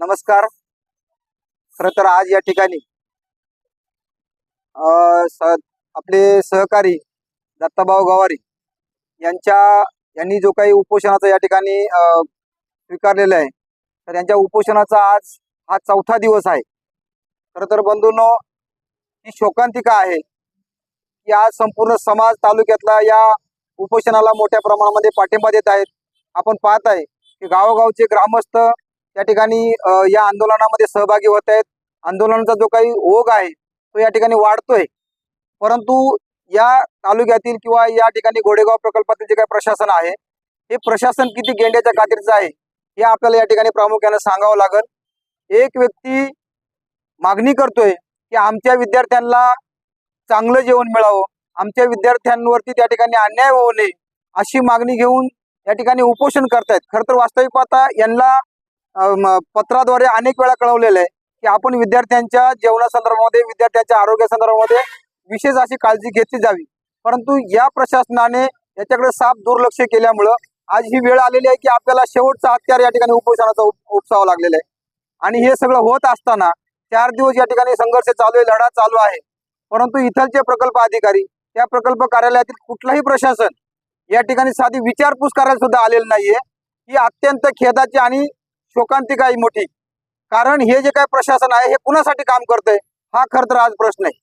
नमस्कार. खर तर आज या ठिकाणी आपले सहकारी दत्ताभाऊ गवारी यांच्या यांनी जो काही उपोषणाचा या ठिकाणी स्वीकारलेला आहे तर यांच्या उपोषणाचा आज हा चौथा दिवस आहे. खरं तर बंधूंनो ही शोकांतिका आहे की आज संपूर्ण समाज तालुक्यातला या उपोषणाला मोठ्या प्रमाणामध्ये पाठिंबा देत आहेत. आपण पाहत आहे की गावोगावचे ग्रामस्थ या ठिकाणी या आंदोलनामध्ये सहभागी होत आहेत. आंदोलनाचा जो काही ओघ आहे तो या ठिकाणी वाढतोय. परंतु या तालुक्यातील किंवा या ठिकाणी गोडेगाव प्रकल्पातील जे काही प्रशासन आहे हे प्रशासन किती गेंड्याच्या खात्रीचं आहे हे आपल्याला या ठिकाणी प्रामुख्याने सांगावं लागल. एक व्यक्ती मागणी करतोय की आमच्या विद्यार्थ्यांना चांगलं जेवण मिळावं आमच्या विद्यार्थ्यांवरती त्या ठिकाणी अन्याय होऊ नये अशी मागणी घेऊन या ठिकाणी उपोषण करतायत. खरं तर वास्तविक पाहता यांना पत्राद्वारे अनेक वेळा कळवलेलं आहे की आपण विद्यार्थ्यांच्या जेवणासंदर्भामध्ये विद्यार्थ्यांच्या आरोग्यासंदर्भामध्ये विशेष अशी काळजी घेतली जावी. परंतु या प्रशासनाने याच्याकडे साफ दुर्लक्ष केल्यामुळं आज ही वेळ आलेली आहे की आपल्याला शेवटचा हत्यार या ठिकाणी उपोषणाचा उपसाव लागलेला आहे. आणि हे सगळं होत असताना चार दिवस या ठिकाणी संघर्ष चालू आहे लढा चालू आहे. परंतु इथलचे प्रकल्प अधिकारी त्या प्रकल्प कार्यालयातील कुठलाही प्रशासन या ठिकाणी साधी विचारपूस करायला सुद्धा आलेलं नाहीये. ही अत्यंत खेदाची आणि शोकांतिका आहे मोठी. कारण हे जे काय प्रशासन आहे हे कुणासाठी काम करतंय? हा खर तर आज प्रश्न आहे.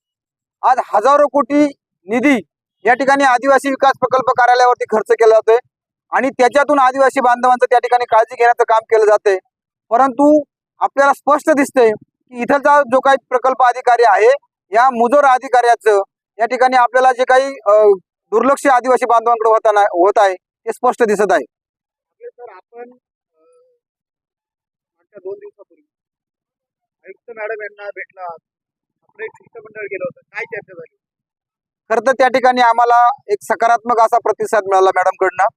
आज हजारो कोटी निधी या ठिकाणी आदिवासी विकास प्रकल्प कार्यालयावरती खर्च केला जातोय. आणि त्याच्यातून आदिवासी बांधवांचं त्या ठिकाणी काळजी घेण्याचं काम केलं जाते परंतु आपल्याला स्पष्ट दिसतंय की इथलचा जो काही प्रकल्प अधिकारी आहे या मुजोर अधिकाऱ्याचं या ठिकाणी आपल्याला जे काही दुर्लक्ष आदिवासी बांधवांकडे होताना होत आहे ते स्पष्ट दिसत आहे. सर आपण मागच्या दोन दिवसापूर्वी. आयुक्त मॅडम यांना भेटला. आपलं एक शिष्टमंडळ गेलं होतं. काय चर्चा झाली? खर तर त्या ठिकाणी आम्हाला एक सकारात्मक असा प्रतिसाद मिळाला मॅडमकडनं.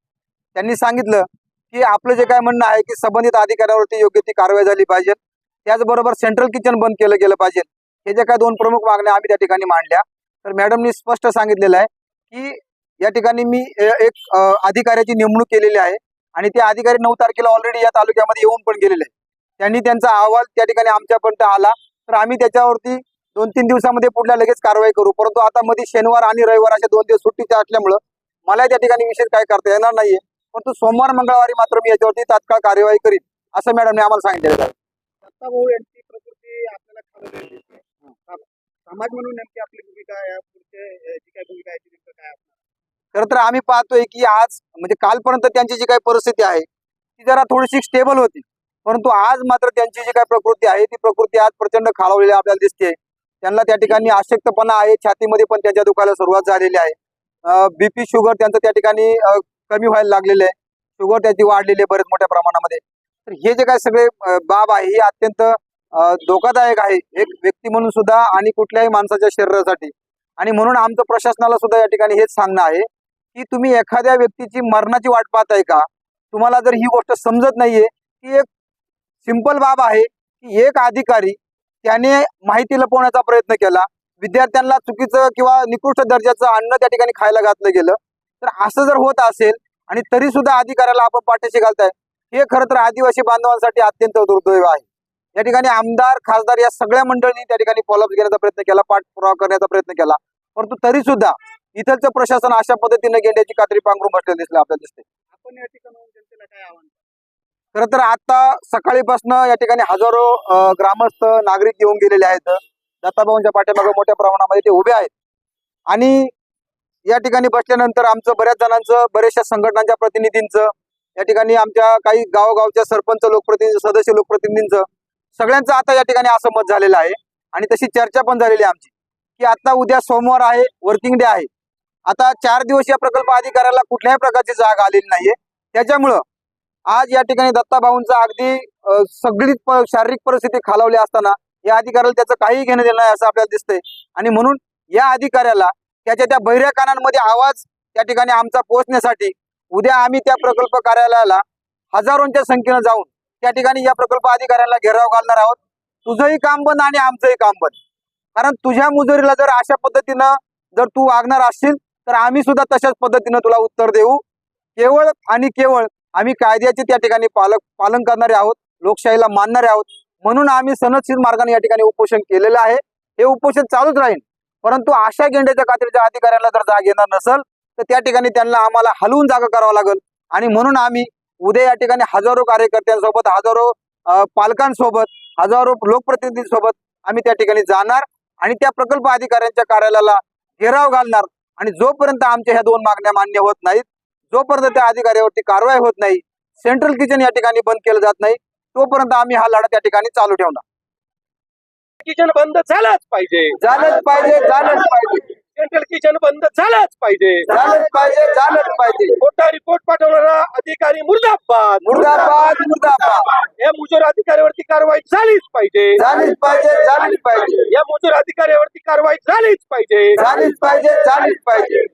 त्यांनी सांगितलं की आपलं जे काय म्हणणं आहे की संबंधित अधिकाऱ्यावरती योग्य ती कारवाई झाली पाहिजे. त्याचबरोबर सेंट्रल किचन बंद केलं गेलं पाहिजे. हे जे काय दोन प्रमुख मागण्या आम्ही त्या ठिकाणी मांडल्या. तर मॅडमनी स्पष्ट सांगितलेलं आहे की या ठिकाणी मी एक अधिकाऱ्याची नेमणूक केलेली आहे. आणि ते अधिकारी नऊ तारखेला ऑलरेडी या तालुक्यामध्ये येऊन पण गेलेले आहे त्यांनी त्यांचा अहवाल त्या ठिकाणी आमच्यापर्यंत आला. तर आम्ही त्याच्यावरती दोन तीन दिवसामध्ये पुढल्या लगेच कारवाई करू. परंतु आता मध्ये शनिवार आणि रविवार अशा दोन दिवस सुट्टीच्या असल्यामुळं मला त्या ठिकाणी विशेष काय करता येणार नाहीये. परंतु सोमवार मंगळवारी मात्र मी याच्यावरती तात्काळ कार्यवाही करीन असं मॅडमने आम्हाला सांगितलेलं आहे. दत्ता भाऊ यांची प्रकृती आपल्याला समाज म्हणून नेमकी आपली भूमिका जी काय भूमिका आहे नेमकं काय? खरं तर आम्ही पाहतोय की आज म्हणजे कालपर्यंत त्यांची जी काही परिस्थिती आहे ती जरा थोडीशी स्टेबल होती. परंतु आज मात्र त्यांची जी काही प्रकृती आहे ती प्रकृती आज प्रचंड खालावलेली आपल्याला दिसते त्यांना त्या ठिकाणी अशक्तपणा आहे छातीमध्ये पण त्यांच्या दुखायला सुरुवात झालेली आहे. बीपी शुगर त्यांचं त्या ठिकाणी कमी व्हायला लागलेलं आहे. शुगर त्याची वाढलेली आहे बरेच मोठ्या प्रमाणामध्ये. तर हे जे काही सगळे बाब आहे हे अत्यंत धोकादायक आहे. एक व्यक्ती म्हणून सुद्धा आणि कुठल्याही माणसाच्या शरीरासाठी. आणि म्हणून आमचं प्रशासनाला सुद्धा या ठिकाणी हेच सांगणं आहे की तुम्ही एखाद्या व्यक्तीची मरणाची वाट पाहताय का? तुम्हाला जर ही गोष्ट समजत नाहीये की एक सिंपल बाब आहे की एक अधिकारी त्याने माहिती लपवण्याचा प्रयत्न केला. विद्यार्थ्यांना चुकीचं किंवा निकृष्ट दर्जाचं अन्न त्या ठिकाणी खायला घातलं गेलं. तर असं जर होत असेल आणि तरी सुद्धा अधिकाऱ्याला आपण पाठीशी घालताय हे खरं तर आदिवासी बांधवांसाठी अत्यंत दुर्दैव आहे. या ठिकाणी आमदार खासदार या सगळ्या मंडळींनी त्या ठिकाणी फॉलोअप घेण्याचा प्रयत्न केला पाठपुरावा करण्याचा प्रयत्न केला. परंतु तरी सुद्धा इथलचं प्रशासन अशा पद्धतीने गेंड्याची कात्री पांघरून बसलेलं दिसलं आपल्याला दिसते आपण या ठिकाणी जनतेला काय आव्हान? खर तर आता सकाळीपासून या ठिकाणी हजारो ग्रामस्थ नागरिक येऊन गेलेले आहेत. दत्ताभाऊंच्या पाठीमागे मोठ्या प्रमाणामध्ये ते उभे आहेत. आणि या ठिकाणी बसल्यानंतर आमचं बऱ्याच जणांचं बऱ्याचशा संघटनांच्या प्रतिनिधींचं या ठिकाणी आमच्या काही गावगावच्या सरपंच लोकप्रतिनिधी सदस्य लोकप्रतिनिधींचं सगळ्यांचं आता या ठिकाणी असं मत झालेलं आहे. आणि तशी चर्चा पण झालेली आहे आमची की आता उद्या सोमवार आहे वर्किंग डे आहे. आता चार दिवस या प्रकल्प अधिकाऱ्याला कुठल्याही प्रकारची जाग आलेली नाहीये. त्याच्यामुळं आज या ठिकाणी दत्ताभाऊंचा अगदी अ, सगळी शारीरिक परिस्थिती खालावली असताना या अधिकाऱ्याला त्याचं काही घेणं देणं नाही असं आपल्याला दिसतंय. आणि म्हणून या अधिकाऱ्याला त्याच्या त्या बहिऱ्या कानांमध्ये आवाज त्या ठिकाणी आमचा पोहोचण्यासाठी उद्या आम्ही त्या प्रकल्प कार्यालयाला हजारोंच्या संख्येनं जाऊन त्या ठिकाणी या प्रकल्प अधिकाऱ्याला घेराव घालणार आहोत. तुझंही काम बंद आणि आमचंही काम बंद. कारण तुझ्या मुजुरीला जर अशा पद्धतीनं जर तू वागणार असशील तर आम्ही सुद्धा तशाच पद्धतीनं तुला उत्तर देऊ. केवळ आणि केवळ आम्ही कायद्याचे त्या ठिकाणी पालक पालन करणारे आहोत लोकशाहीला मानणारे आहोत. म्हणून आम्ही सनदशीर मार्गाने या ठिकाणी उपोषण केलेलं आहे. हे उपोषण चालूच राहील. परंतु अशा गेंड्याच्या खात्रीच्या अधिकाऱ्यांना जर जाग येणार नसेल तर त्या ठिकाणी त्यांना आम्हाला हलवून जागा करावं लागेल. आणि म्हणून आम्ही उद्या या ठिकाणी हजारो कार्यकर्त्यांसोबत हजारो पालकांसोबत हजारो लोकप्रतिनिधींसोबत आम्ही त्या ठिकाणी जाणार आणि त्या प्रकल्प अधिकाऱ्यांच्या कार्यालयाला घेराव घालणार. आणि जोपर्यंत आमच्या ह्या दोन मागण्या मान्य होत नाहीत जोपर्यंत त्या अधिकाऱ्यावरती कारवाई होत नाही सेंट्रल किचन या ठिकाणी बंद केलं जात नाही तोपर्यंत आम्ही हा लढा त्या ठिकाणी चालू ठेवणार. किचन बंद झालंच पाहिजे. झालंच पाहिजे झालंच पाहिजे. सेंट्रल किचन बंद झालंच पाहिजे. झालंच पाहिजे झालंच पाहिजे. खोटा रिपोर्ट पाठवणारा अधिकारी मुर्दाबाद. मुर्दाबाद मुर्दाबाद. या मुजोर अधिकाऱ्यावरती कारवाई झालीच पाहिजे. झालीच पाहिजे झालीच पाहिजे. या मुजोर अधिकाऱ्यावरती कारवाई झालीच पाहिजे. झालीच पाहिजे झालीच पाहिजे.